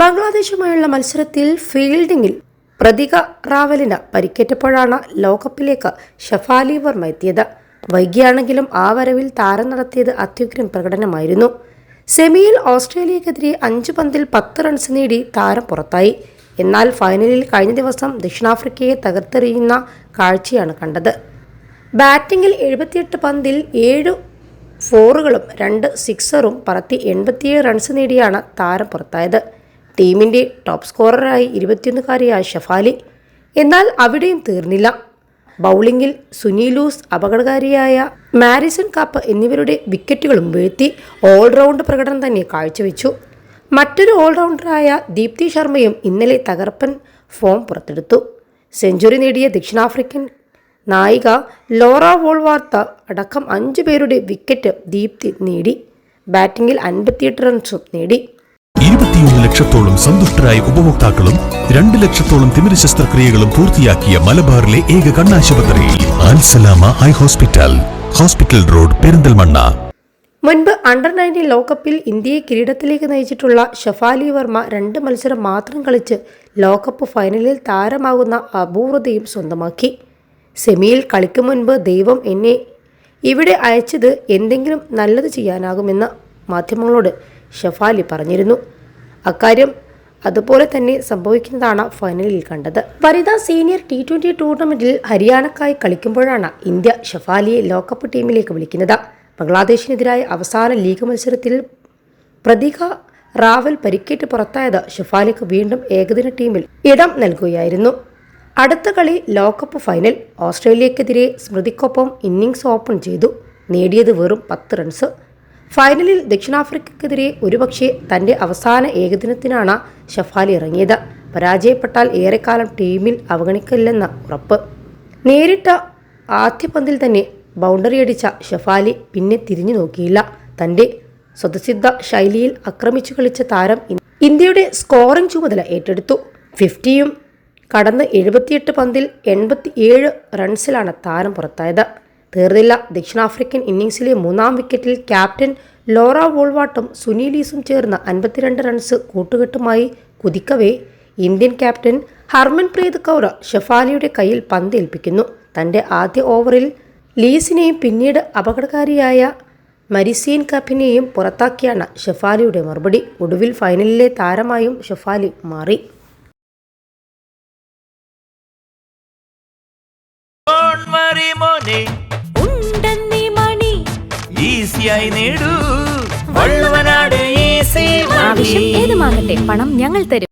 ബംഗ്ലാദേശുമായുള്ള മത്സരത്തിൽ ഫീൽഡിംഗിൽ പ്രതിക റാവലിന് പരിക്കേറ്റപ്പോഴാണ് ലോകകപ്പിലേക്ക് ഷഫാലി വർമ്മ എത്തിയത്. വൈകിയാണെങ്കിലും ആ വരവിൽ താരം നടത്തിയത് അത്യുഗ്രം പ്രകടനമായിരുന്നു. സെമിയിൽ ഓസ്ട്രേലിയക്കെതിരെ അഞ്ച് പന്തിൽ പത്ത് റൺസ് നേടി താരം പുറത്തായി. എന്നാൽ ഫൈനലിൽ കഴിഞ്ഞ ദിവസം ദക്ഷിണാഫ്രിക്കയെ തകർത്തെറിയുന്ന കാഴ്ചയാണ് കണ്ടത്. ബാറ്റിംഗിൽ എഴുപത്തിയെട്ട് പന്തിൽ ഏഴ് ഫോറുകളും രണ്ട് സിക്സറും പറത്തി എൺപത്തിയേഴ് റൺസ് നേടിയാണ് താരം പുറത്തായത്. ടീമിന്റെ ടോപ്പ് സ്കോററായി ഇരുപത്തിയൊന്നുകാരിയായ ഷഫാലി. എന്നാൽ അവിടെയും തീർന്നില്ല. ബൗളിംഗിൽ സുനിലൂസ് അപകടകാരിയായ മാരിസൺ കപ്പ് എന്നിവരുടെ വിക്കറ്റുകളും വീഴ്ത്തി ഓൾറൗണ്ട് പ്രകടനം തന്നെ കാഴ്ചവെച്ചു. മറ്റൊരു ഓൾറൗണ്ടറായ ദീപ്തി ശർമ്മയും ഇന്നലെ തകർപ്പൻ ഫോം പുറത്തെടുത്തു. സെഞ്ചുറി നേടിയ ദക്ഷിണാഫ്രിക്കൻ നായിക ലോറ വോൾവാർത്ത അടക്കം അഞ്ചു പേരുടെ വിക്കറ്റ് ദീപ്തി നേടി. ബാറ്റിംഗിൽ അൻപത്തിയെട്ട് റൺസും നേടി. ഇരുപത്തിയൊന്ന് ലക്ഷത്തോളം സന്തുഷ്ടരായ ഉപഭോക്താക്കളും രണ്ട് ലക്ഷത്തോളം തിമിര ശസ്ത്രക്രിയകളും പൂർത്തിയാക്കിയ മലബാറിലെ ഏക കണ്ണാശുപത്രി Alsalama eye hospital hospital road Perinthalmanna. മുൻപ് അണ്ടർ നയന്റീൻ ലോകകപ്പിൽ ഇന്ത്യയെ കിരീടത്തിലേക്ക് നയിച്ചിട്ടുള്ള ഷഫാലി വർമ്മ രണ്ട് മത്സരം മാത്രം കളിച്ച് ലോകകപ്പ് ഫൈനലിൽ താരമാകുന്ന അപൂർവതയും സ്വന്തമാക്കി. സെമിയിൽ കളിക്കും മുൻപ് ദൈവം എന്നെ ഇവിടെ അയച്ചത് എന്തെങ്കിലും നല്ലത് ചെയ്യാനാകുമെന്ന് മാധ്യമങ്ങളോട് ഷഫാലി പറഞ്ഞിരുന്നു. അക്കാര്യം അതുപോലെ തന്നെ സംഭവിക്കുന്നതാണ് ഫൈനലിൽ കണ്ടത്. വനിതാ സീനിയർ ടി ട്വന്റി ടൂർണമെന്റിൽ ഹരിയാനക്കായി കളിക്കുമ്പോഴാണ് ഇന്ത്യ ഷഫാലിയെ ലോകകപ്പ് ടീമിലേക്ക് വിളിക്കുന്നത്. ബംഗ്ലാദേശിനെതിരായ അവസാന ലീഗ് മത്സരത്തിൽ പ്രതിക റാവൽ പരിക്കേറ്റ് പുറത്തായത് ഷഫാലിക്ക് വീണ്ടും ഏകദിന ടീമിൽ ഇടം നൽകുകയായിരുന്നു. അടുത്ത കളി ലോകകപ്പ് ഫൈനൽ. ഓസ്ട്രേലിയക്കെതിരെ സ്മൃതിക്കൊപ്പം ഇന്നിംഗ്സ് ഓപ്പൺ ചെയ്തു. നേടിയത് വെറും പത്ത് റൺസ്. ഫൈനലിൽ ദക്ഷിണാഫ്രിക്കക്കെതിരെ ഒരുപക്ഷെ തന്റെ അവസാന ഏകദിനത്തിനാണ് ഷഫാലി ഇറങ്ങിയത്. പരാജയപ്പെട്ടാൽ ഏറെക്കാലം ടീമിൽ അവഗണിക്കില്ലെന്ന ഉറപ്പ്. നേരിട്ട ആദ്യ പന്തിൽ തന്നെ ബൗണ്ടറി അടിച്ച ഷഫാലി പിന്നെ തിരിഞ്ഞു നോക്കിയില്ല. തന്റെ സ്വതസിദ്ധ ശൈലിയിൽ ആക്രമിച്ചു കളിച്ച താരം ഇന്ത്യയുടെ സ്കോറിംഗ് ചുമതല ഏറ്റെടുത്തു. ഫിഫ്റ്റിയും കടന്ന് എഴുപത്തിയെട്ട് പന്തിൽ എൺപത്തിയേഴ് റൺസിലാണ് താരം പുറത്തായത്. തീർന്നില്ല ദക്ഷിണാഫ്രിക്കൻ ഇന്നിംഗ്സിലെ മൂന്നാം വിക്കറ്റിൽ ക്യാപ്റ്റൻ ലോറ വോൾവാട്ടും സുനിലീസും ചേർന്ന അൻപത്തിരണ്ട് റൺസ് കൂട്ടുകെട്ടുമായി കുതിക്കവേ ഇന്ത്യൻ ക്യാപ്റ്റൻ ഹർമൻപ്രീത് കൗർ ഷെഫാലിയുടെ കയ്യിൽ പന്തേൽപ്പിക്കുന്നു. തന്റെ ആദ്യ ഓവറിൽ ലീസിനെയും പിന്നീട് അപകടകാരിയായ മരിസീൻ കപ്പിനെയും പുറത്താക്കിയാണ് ഷെഫാലിയുടെ മറുപടി. ഒടുവിൽ ഫൈനലിലെ താരമായും ഷെഫാലി മാറി. മണി ഈസിയായി നേടൂ. വള്ളുവനാട് സേവ ആവശ്യം ഏതുമാകട്ടെ പണം ഞങ്ങൾ തരും.